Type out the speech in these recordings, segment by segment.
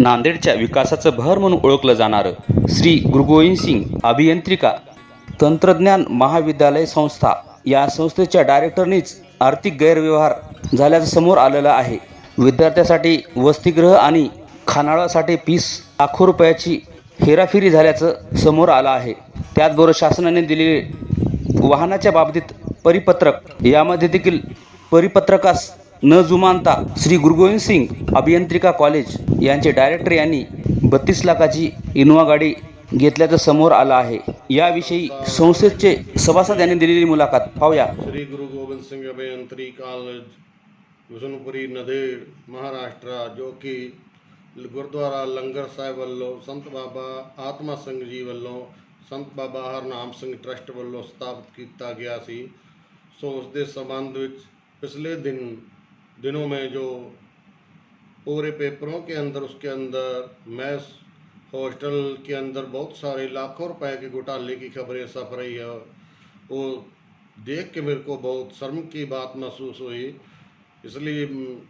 नांदेडच्या विकासाचं भर म्हणून ओळखलं जाणारं श्री गुरुगोविंद सिंग अभियंत्रिका तंत्रज्ञान महाविद्यालय संस्था. या संस्थेच्या डायरेक्टरनीच आर्थिक गैरव्यवहार झाल्याचं समोर आलेलं आहे. विद्यार्थ्यासाठी वसतिगृह आणि खानाळासाठी पीस लाखो रुपयाची हेराफेरी झाल्याचं समोर आलं आहे. त्याचबरोबर शासनाने दिलेले वाहनाच्या बाबतीत परिपत्रक यामध्ये देखील परिपत्रकास न जुमानता श्री गुरु गोविंद सिंग अभियंत्रिका कॉलेज यांचे डायरेक्टर यांनी बत्तीस लाखाची इनोवा गाडी घेतल्याचं समोर आलं आहे याविषयी संस्थेचे सभासद यांनी दिलेली मुलाखत पाहूया श्री गुरु गोबिंद सिंह अभियंत्री कॉलेज ਵਿਸ਼ਨੂਪੁਰੀ ਨਦੇੜ ਮਹਾਰਾਸ਼ਟਰ ਜੋ ਕਿ ਗੁਰਦੁਆਰਾ ਲੰਗਰ ਸਾਹਿਬ ਵੱਲੋਂ ਸੰਤ ਬਾਬਾ ਆਤਮਾ ਸਿੰਘ ਜੀ ਵੱਲੋਂ ਸੰਤ ਬਾਬਾ ਹਰਨਾਮ ਸਿੰਘ ਟਰਸਟ ਵੱਲੋਂ ਸਥਾਪਿਤ ਕੀਤਾ ਗਿਆ ਸੀ ਸੋ ਉਸ ਦੇ ਸੰਬੰਧ ਵਿੱਚ पिछले दिन दिनों में जो पूरे पेपरों के अंदर उसके अंदर मैस हॉस्टल के अंदर बहुत सारे लाखों रुपए के घोटाले की खबरें छप रही है वो देख के मेरे को बहुत शर्म की बात महसूस हुई इसलिए म,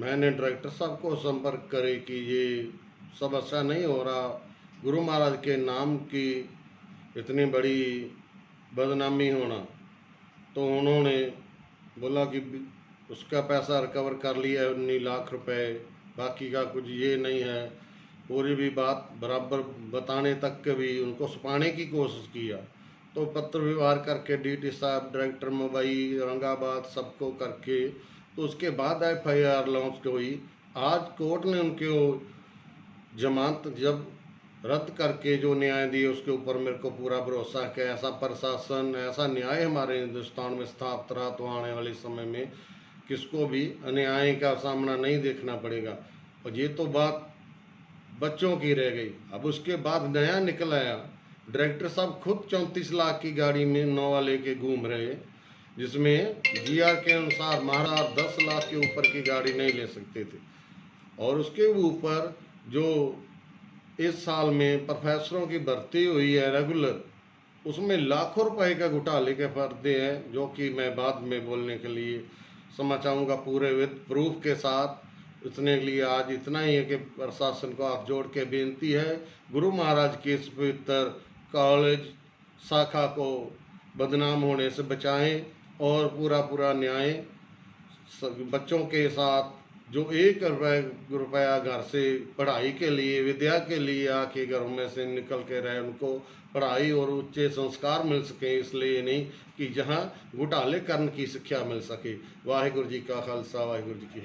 मैंने डायरेक्टर साहब को संपर्क करे कि ये सब अच्छा नहीं हो रहा गुरु महाराज के नाम की इतनी बड़ी बदनामी होना तो उन्होंने बोला कि उसका पैसा रिकवर कर लिया है उन्नीस लाख रुपए, बाकी का कुछ ये नहीं है। पूरी भी बात बराबर बताने तक के भी उनको छुपाने की कोशिश किया। तो पत्र व्यवहार करके डीटी साहब डायरेक्टर मुंबई, औरंगाबाद सबको करके तो उसके बाद एफ़ आई आर लॉन्च हुई। आज कोर्ट ने उनके जमानत, जब रद्द करके जो न्याय दिए, उसके ऊपर मेरे को पूरा भरोसा है कि ऐसा प्रशासन, ऐसा न्याय हमारे हिंदुस्तान में स्थापित रहा तो आने वाले समय में किसको भी अन्याय का सामना नहीं देखना पड़ेगा। और ये तो बात बच्चों की रह गई। अब उसके बाद नया निकल आया। डायरेक्टर साहब खुद चौंतीस लाख की गाड़ी में नोवा लेके घूम रहे जिसमें जीआर के अनुसार महाराज दस लाख के ऊपर की गाड़ी नहीं ले सकते थे। और उसके ऊपर जो इस साल में प्रोफेसरों की भर्ती हुई है रेगुलर उसमें लाखों रुपए का घोटाले के पर्दे हैं, जो कि मैं बाद में बोलने के लिए समझ चाहूँगा पूरे विद प्रूफ के साथ। इतने लिए आज इतना ही है कि प्रशासन को हाथ जोड़ के बेनती है। गुरु महाराज के इस पवित्र कॉलेज शाखा को बदनाम होने से बचाएँ और पूरा पूरा न्याय बच्चों के साथ जो एक रुपये घर से पढ़ाई के लिए, विद्या के लिए आके घरों में से निकल के रहे, उनको पढ़ाई और उच्च संस्कार मिल सके, इसलिए नहीं कि जहाँ घोटाले करने की शिक्षा मिल सके। वाहिगुरु जी का खालसा, वाहिगुरु जी की